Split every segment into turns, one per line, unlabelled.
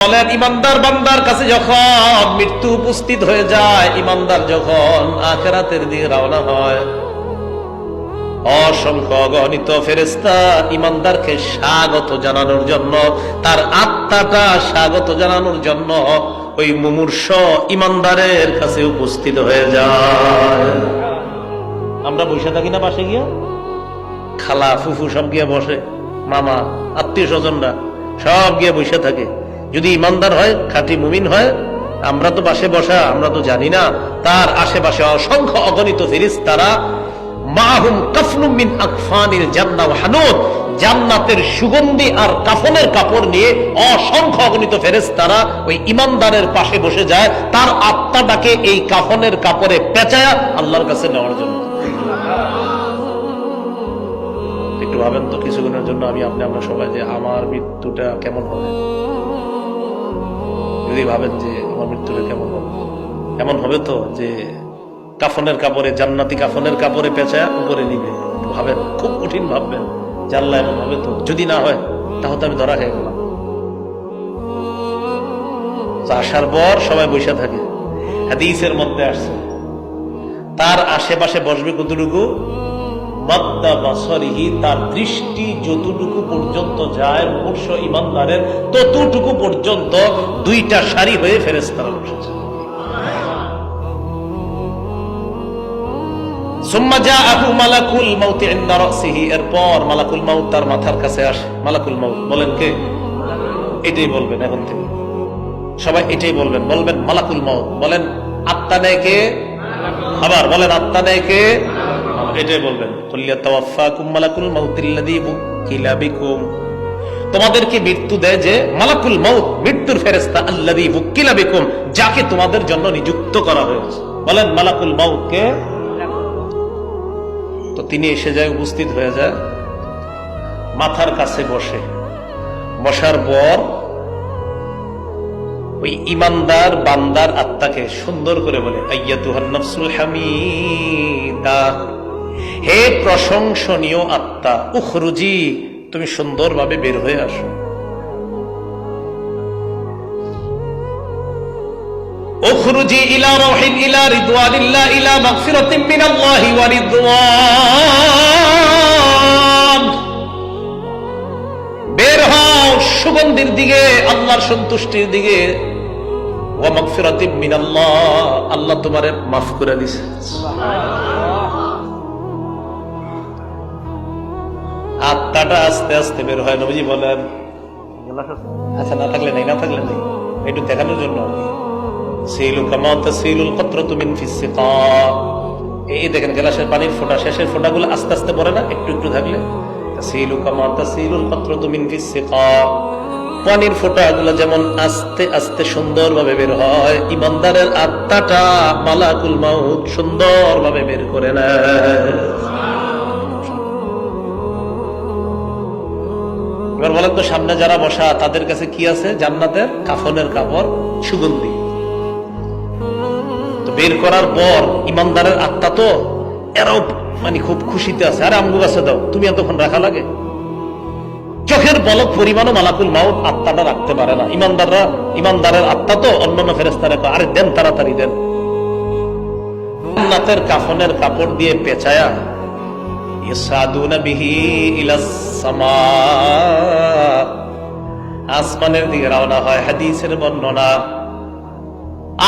বলেন, ইমানদার বান্দার কাছে যখন মৃত্যু উপস্থিত হয়ে যায়, ইমানদার যখন আখেরাতের দিকে রওনা হয়, অসংখ্য অগণিত ফেরেস্তা ইমানদারকে স্বাগত জানানোর জন্য, তার আত্মাটা স্বাগত জানানোর জন্য ওই মুমূর্ষ ইমানদারের কাছে উপস্থিত হয়ে যায়। আমরা বসে থাকি না পাশে গিয়া? খালা, ফুফু সব গিয়ে বসে, মামা, আত্মীয় স্বজনরা সব গিয়ে বসে থাকে। যদি ইমানদার হয়, খাঁটি মুমিন হয়, আমরা তো পাশে বসা, আমরা তো জানি না, তার আশেপাশে অসংখ্য অগণিত ফিরিস তারা মাহুম কাফনুম মিন আকফানিল জান্নাহ ওয়া হানুদ, জান্নাতের সুগন্ধি আর কাফনের কাপড় নিয়ে অসংখ্য অগণিত ফেরেশতারা ওই ইমানদারের পাশে বসে যায়, তার আত্মাটাকে এই কাফনের কাপড়ে পেঁচায়া আল্লাহর কাছে নেওয়ার জন্য। একটু ভাবেন তো, কিছুক্ষণের জন্য আমি আপনি, আমরা সবাই যে আমার মৃত্যুটা কেমন হবে? যদি ভাবেন যে আমার মৃত্যুটা কেমন হবে? এমন হবে তো যে কাফনের কাপড়ে, জান্নাতি কাফনের কাপড়ে পেঁচা উপরে নিবে। ভাবেন, খুব কঠিন ভাববেন জানলা এমন হবে তো। যদি না হয়, তাহলে আমি ধরা খেয়ে গেলাম। আসার পর সবাই বসে থাকে। হাদিসের মধ্যে আসছে, তার আশেপাশে বসবে কতটুকু? বাসরিহি, তার দৃষ্টি যতটুকু পর্যন্ত যায় ইমানদারের ততটুকু পর্যন্ত দুইটা সারি হয়ে বসেছে মালাকুল এরপর মালাকুল তার মাথার কাছে আসে। মালাকুল মাউত বলেন কে? এটাই বলবেন এখন থেকে। সবাই এটাই বলবেন। বলবেন মালাকুল মাউত। বলেন, আত্মা নেয় কে? আবার বলেন, আত্মা নেয় কে? এটাই বলবেন। তোমাদেরকে মৃত্যু দেয় যে, মালাকুল মাউত, মৃত্যুর ফেরেশতা আল্লাযী বুকিলা বিকুম, যাকে তোমাদের জন্য নিযুক্ত করা হয়েছে। বলেন, মালাকুল মাউত কে তো তিনি এসে যায়, উপস্থিত হয়ে যায়, মাথার কাছে বসে। বসার পর ওই ইমানদার বান্দার আত্মাকে সুন্দর করে বলে আইয়াতুহান নাফসুল হামিদা। হে প্রশংসনীয় আত্মা, উখরুজি, তুমি সুন্দরভাবে বের হয়ে আসো। উখরুজি ইলা রহিন ইলা রিদওয়ানিল্লাহ ইলা মাগফিরাতিন মিনাল্লাহি ওয়া রিদওয়ান। বের হও সুগন্ধির দিকে, আল্লাহর সন্তুষ্টির দিকে। ওয়া মাগফিরাতিন মিনাল্লাহ, আল্লাহ তোমারে মাফ করে দিছে। আত্মাটা আস্তে আস্তে বের হয় নবীজি বলেন। আচ্ছা না থাকলে নেই না থাকলে নেই। একটু দেখানোর জন্য। সিলু এই দেখেন গ্লাসের পানির ফোঁটা শেষের ফোঁটাগুলো আস্তে আস্তে পড়ে না? একটু একটু থাকলে। পানির ফোঁটাগুলো যেমন আস্তে আস্তে সুন্দরভাবে বের হয় ইমানদারের আত্মাটা মালাকুল মাউত সুন্দরভাবে বের করে নেয়। এবার বলেন তো, সামনে যারা বসা, তাদের কাছে কি আছে? জান্নাতের কাফনের কাপড়, সুগন্ধি। বের করার পর ইমানদারের আত্মা তো এরাও মানে খুব খুশিতে আছে। আরে আমগু কাছে দাও, তুমি এতক্ষণ রাখা লাগে? চোখের বলক পরিমাণও মালাকুল মাউত আত্মাটা রাখতে পারে না। ইমানদাররা, ইমানদারের আত্মা তো অন্যান্য ফেরেস্তা রাখো আরে দেন তাড়াতাড়ি দেন। জান্নাতের কাফনের কাপড় দিয়ে পেঁচায়া ইসাদুনা বিহি ইলাস সামা। আসমানের দিকে রওনা হয়, হাদিসের বর্ণনা।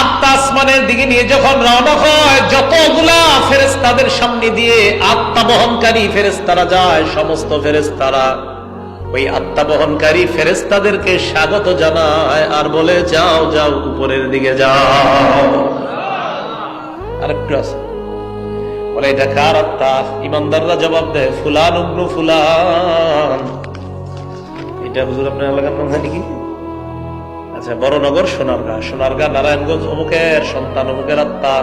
আত্মা আসমানের দিকে নিয়ে যখন রওনা হয়, যতগুলা ফেরেস্তাদের সামনে দিয়ে আত্মা বহনকারী ফেরেস্তারা যায়, সমস্ত ফেরেস্তারা ওই আত্মা বহনকারী ফেরেস্তাদেরকে স্বাগত জানায় আর বলে, যাও যাও, উপরের দিকে যাও। আরেকটু আছে। বলে, এটা কার আত্মা ইমানদাররা জবাব দেয়, ফুলান ফুলান। এটা হুজুর আপনার এলাকার নাম জানি কি? আচ্ছা সোনারগা। সোনারগা, নারায়ণগঞ্জ অমুকের, সন্তান অমুকের আত্মা।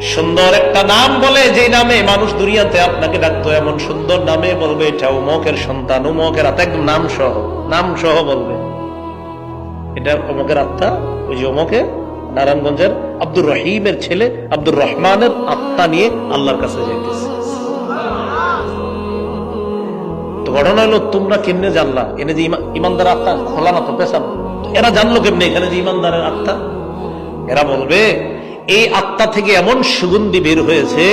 সুন্দর একটা নাম বলে যে নামে মানুষ দুনিয়াতে আপনাকে ডাকতো, এমন সুন্দর নামে বলবে, এটা অমুকের সন্তান, অমুকের আত্মা। একদম নাম সহ নাম সহ বলবে। এটা অমুকের আত্মা, ওই যে অমুকের নারায়ণগঞ্জের আব্দুর রহিমের ছেলে আব্দুর রহমানের আত্মা নিয়ে আল্লাহর কাছে যাইতেছে। ঘটনা হলো, তোমরা কেমনে জানলা? এনে যে ইমানদার আত্মা খোলা না তো পেশাব এরা জানলো কেমনে এখানে যে ইমানদারের আত্মা? এরা বলবে, এই আত্মা থেকে এমন সুগন্ধি বের হয়েছে,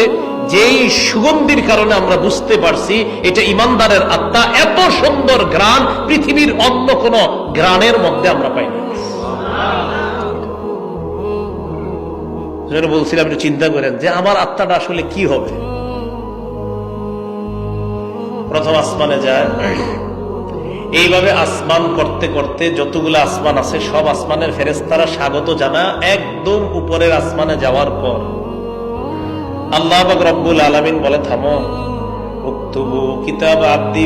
যেই সুগন্ধির কারণে আমরা বুঝতে পারছি এটা ইমানদারের আত্মা এত সুন্দর গ্রান পৃথিবীর অন্য কোন গ্রানের মধ্যে আমরা পাই বলছিলাম, একটু চিন্তা করেন যে আমার আত্মাটা আসলে কি হবে? প্রথম আসমানে যায়। এইভাবে আসমান করতে করতে যতগুলো আসমান আছে, সব আসমানের ফেরেস্তারা স্বাগত জানা একদম উপরের আসমানে যাওয়ার পর। আল্লাহ রব্বুল আলামিন বলে, থামো। উক্তুবু কিতাব আব্দি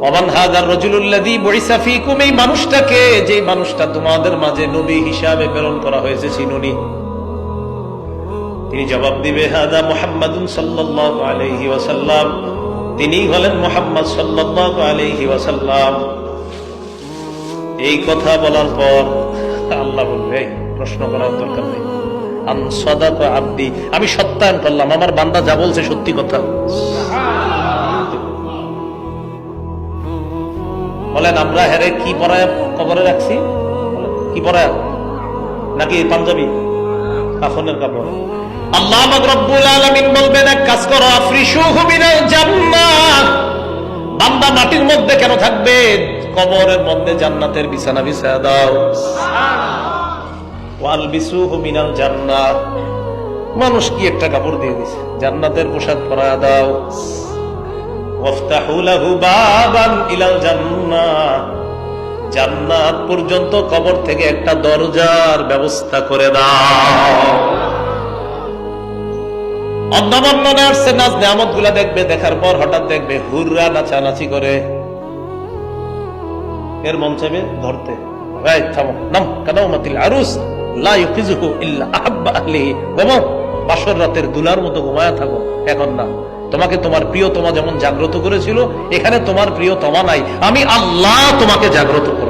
অমান হাজার যে মানুষটা তোমাদের মাঝে নবী হিসাবে করা হয়েছে তিনি জবাব দিবে হলেন মুহাম্মদ এই কথা বলার পর আল্লাহ বলবে প্রশ্ন দরকার নেই। আব্দি। আমি সত্যায়ন করলাম, আমার বান্দা যা বলছে সত্যি কথা। বলেন, আমরা হেরে কি পরায় কবরে রাখছি? কি পরায়? নাকি পাঞ্জাবি? কাফনের কাপড়। আল্লাহ রব্বুল আলামিন বলবেন, এক কাজ করো আফরিশুহু মিনাল জান্নাহ বান্দা মাটির মধ্যে কেন থাকবে? কবরের মধ্যে জান্নাতের বিছানা বিছায়া দাও। ওয়ালবিসুহু মিনাল জান্নাহ মানুষ কি একটা কাপড় দিয়ে দিছে? জান্নাতের পোশাক পরায়া দাও। জান্নাত পর্যন্ত কবর থেকে একটা দরজার ব্যবস্থা করে দাও। নাচগুলা দেখবে, দেখার পর হঠাৎ দেখবে হুররা নাচানাচি করে। এর মন ধরতে। থামো। নাম আরুস বাসর রাতের দুলার মতো ঘুমায়া থাকো। এখন না তোমাকে তোমার প্রিয় তোমা যেমন জাগ্রত করেছিল, এখানে তোমার প্রিয় তোমা নাই। আমি আল্লাহ তোমাকে জাগ্রত করব